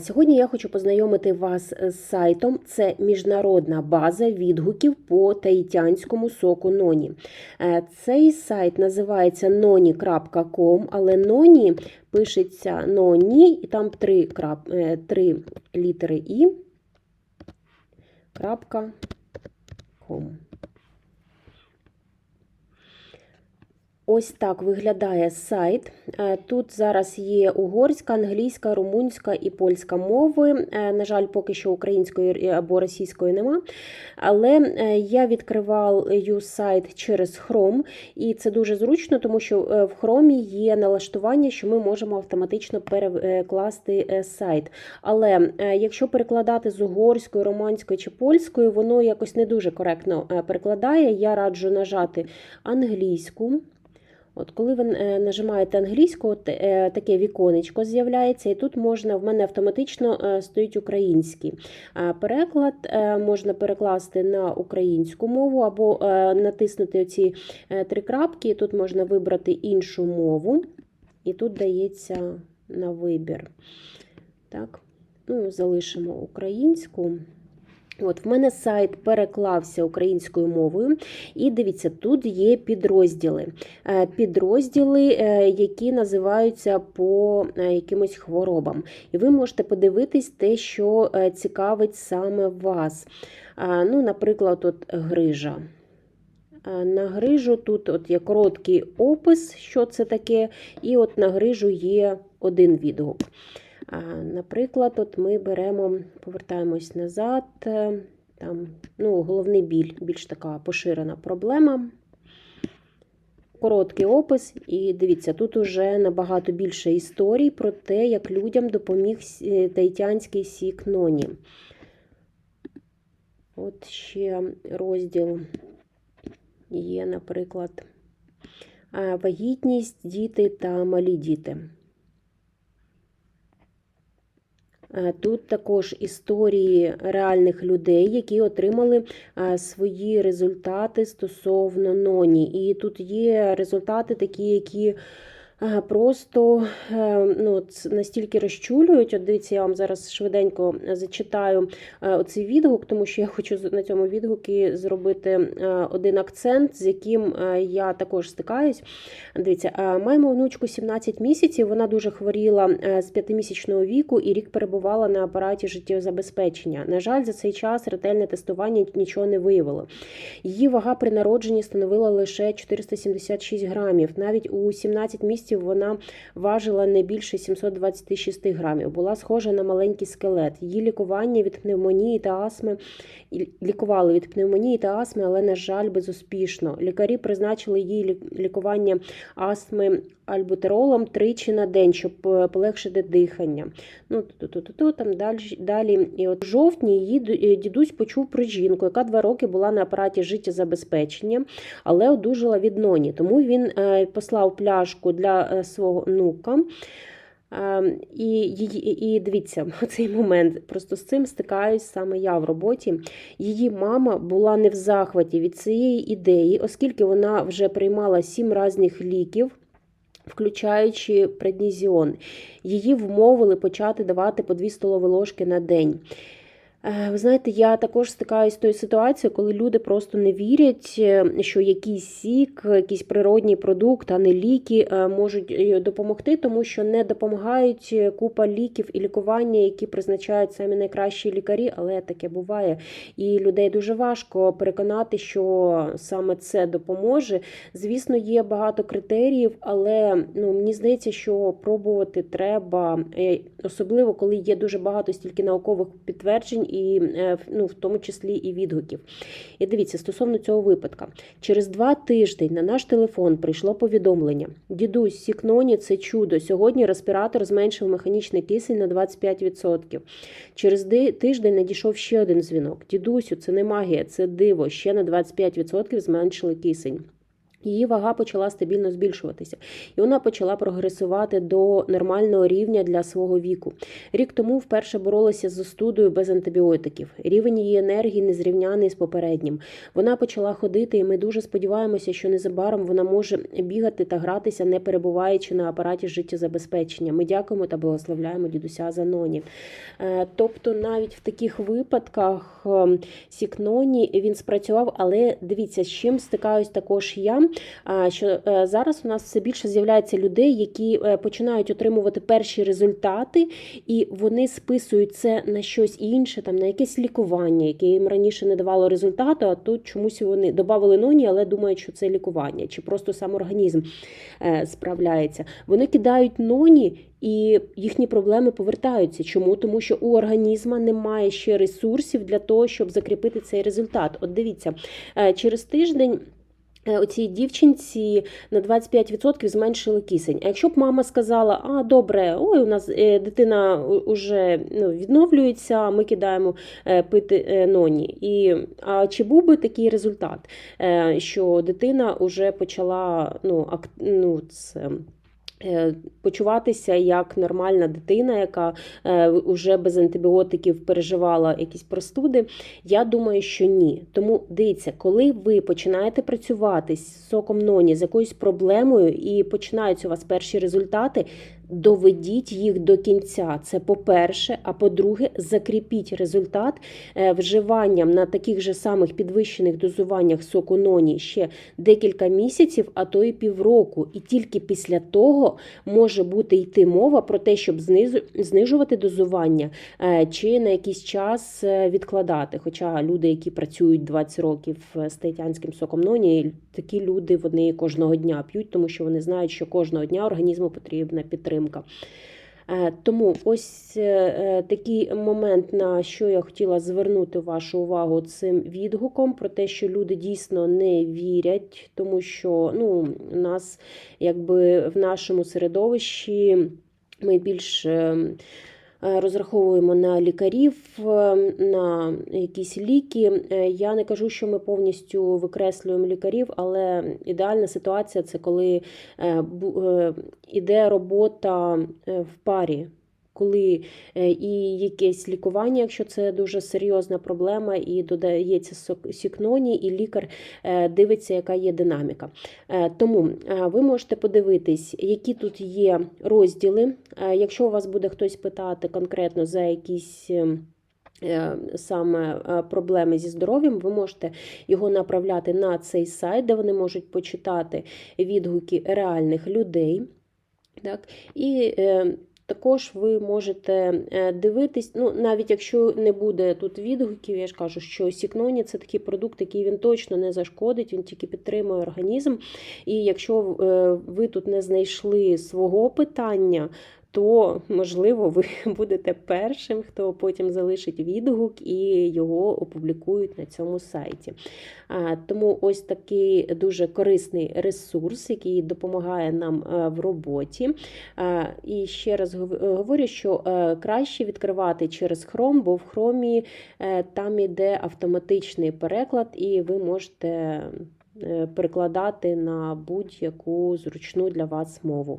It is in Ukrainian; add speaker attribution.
Speaker 1: Сьогодні я хочу познайомити вас з сайтом. Це міжнародна база відгуків по таїтянському соку Ноні. Е, Цей сайт називається noni.com, але Ноні пишеться Ноні, і там три, крап, е, три літери І. Крапка ком. Ось так виглядає сайт. Е, Тут зараз є угорська, англійська, румунська і польська мови. Е, На жаль, поки що української або російської нема. Але е, я відкриваю сайт через Chrome, і це дуже зручно, тому що в Chrome є налаштування, що ми можемо автоматично перекласти сайт. Але якщо перекладати з угорської, романської чи польської, воно якось не дуже коректно перекладає. Я раджу нажати англійську. От Коли ви нажимаєте англійську, е, таке віконечко з'являється, і тут можна в мене автоматично е, стоїть український. Переклад е, можна перекласти на українську мову або натиснути оці три крапки, тут можна вибрати іншу мову, і тут дається на вибір. Так, ну, Залишимо українську. От, В мене сайт переклався українською мовою, і дивіться, тут є підрозділи. Е, підрозділи, е, які називаються по е, якимось хворобам. І ви можете подивитись те, що цікавить саме вас. Ну, Наприклад, от грижа. На грижу тут от є короткий опис, що це таке, і от на грижу є один відгук. Наприклад, от ми беремо, повертаємось назад, е, там, ну, головний біль, більш така поширена проблема. Короткий опис, і дивіться, тут уже набагато більше історій про те, як людям допоміг е, таїтянський сік Ноні. От ще розділ є, наприклад, вагітність, діти та малі діти. Тут також історії реальних людей, які отримали е, свої результати стосовно ноні. І тут є результати такі, які просто е, ну, настільки розчулюють. От дивіться, я вам зараз швиденько зачитаю е, оцей відгук, тому що я хочу на цьому відгукі зробити е, один акцент, з яким я також стикаюсь. Дивіться, маємо внучку 17 місяців, вона дуже хворіла з 5-місячного віку і рік перебувала на апараті життєзабезпечення. На жаль, за цей час ретельне тестування нічого не виявило. Її вага при народженні становила лише 476 грамів. Навіть у 17 місяців місяців вона важила не більше 726 грамів. Була схожа на маленький скелет. Її лікування від пневмонії та астми лікували від пневмонії та астми, але, на жаль, безуспішно. Лікарі призначили їй лікування астми альбутеролом тричі на день, щоб е, полегшити дихання. Ну, ту-ту-ту-ту, там далі, далі. І от в жовтні її е, дідусь почув про жінку, яка два роки була на апараті життєзабезпечення, але одужала від ноні. Тому він е, послав пляшку для свого внука. І і, і дивіться, цей момент просто з цим стикаюсь саме я в роботі. Її мама була не в захваті від цієї ідеї, оскільки вона вже приймала сім різних ліків включаючи преднізіон. Її вмовили почати давати по 2 столові ложки на день. Е, ви знаєте, я також стикаюся з тою ситуацією, коли люди просто не вірять, е, що якийсь сік, якийсь природній продукт, а не ліки е, можуть допомогти, тому що не допомагають купа ліків і лікування, які призначають самі найкращі лікарі, але таке буває. І людей дуже важко переконати, що саме це допоможе. Звісно, є багато критеріїв, але ну, мені здається, що пробувати треба, особливо коли є дуже багато стільки наукових підтверджень і е, ну, в тому числі і відгуків. І дивіться, стосовно цього випадка, через два тижні на наш телефон прийшло повідомлення: Дідусь, Сікноні це чудо. Сьогодні респіратор зменшив механічний кисень на 25%. Через тиждень надійшов ще один дзвінок. Дідусю, це не магія, це диво. Ще на 25% зменшили кисень. Її вага почала стабільно збільшуватися, і вона почала прогресувати до нормального рівня для свого віку. Рік тому вперше боролася з застудою без антибіотиків. Рівень її енергії незрівняний з попереднім. Вона почала ходити, і ми дуже сподіваємося, що незабаром вона може бігати та гратися, не перебуваючи на апараті життєзабезпечення. Ми дякуємо та благословляємо дідуся Заноні. Е, Тобто, навіть в таких випадках е, Сікноні він спрацював, але дивіться, з чим стикаюсь також я. Що е, зараз у нас все більше з'являється людей, які е, починають отримувати перші результати, і вони списують це на щось інше, там на якесь лікування, яке їм раніше не давало результату. А тут чомусь вони додали ноні, але думають, що це лікування, чи просто сам організм е, справляється. Вони кидають ноні. І їхні проблеми повертаються. Чому? Тому що у організма немає ще ресурсів для того, щоб закріпити цей результат. От дивіться, через тиждень. Е, Оцій дівчинці на 25% зменшили кисень. А якщо б мама сказала, а добре, ой, у нас е, дитина вже ну, відновлюється, ми кидаємо е, пити ноні. І, а чи був би такий результат, що дитина вже почала ну, ак, ну, це, почуватися як нормальна дитина, яка е, вже без антибіотиків переживала якісь простуди? Я думаю, що ні. Тому дивіться, коли ви починаєте працювати з соком ноні з якоюсь проблемою і починаються у вас перші результати. Доведіть їх до кінця. Це по-перше. А по-друге, закріпіть результат е, вживанням на таких же самих підвищених дозуваннях соку ноні ще декілька місяців, а то і півроку. І тільки після того може бути йти мова про те, щоб знижувати дозування е, чи на якийсь час е, відкладати. Хоча люди, які працюють 20 років з таїтянським соком ноні, такі люди вони кожного дня п'ють, тому що вони знають, що кожного дня організму потрібна підтримка. Е, Тому ось е, е, такий момент, на що я хотіла звернути вашу увагу цим відгуком, про те, що люди дійсно не вірять, тому що ну, нас якби в нашому середовищі ми більш е, е, розраховуємо на лікарів, е, на якісь ліки. Е, Я не кажу, що ми повністю викреслюємо лікарів, але ідеальна ситуація це коли е, е, іде робота е, в парі. Коли е, і якесь лікування, якщо це дуже серйозна проблема, і додається сікноні, і лікар е, дивиться, яка є динаміка. Е, Тому ви можете подивитись, які тут є розділи. Якщо у вас буде хтось питати конкретно за якісь. Саме проблеми зі здоров'ям, ви можете його направляти на цей сайт, де вони можуть почитати відгуки реальних людей. Так? І також ви можете е, дивитись, ну навіть якщо не буде тут відгуків, я ж кажу, що Сікноні це такий продукт, який він точно не зашкодить, він тільки підтримує організм. І якщо е, ви тут не знайшли свого питання, то можливо ви будете першим, хто потім залишить відгук і його опублікують на цьому сайті. Тому ось такий дуже корисний ресурс, який допомагає нам е, в роботі. І ще раз е, говорю, що е, краще відкривати через Chrome, бо в Chrome там іде автоматичний переклад, і ви можете перекладати на будь-яку зручну для вас мову.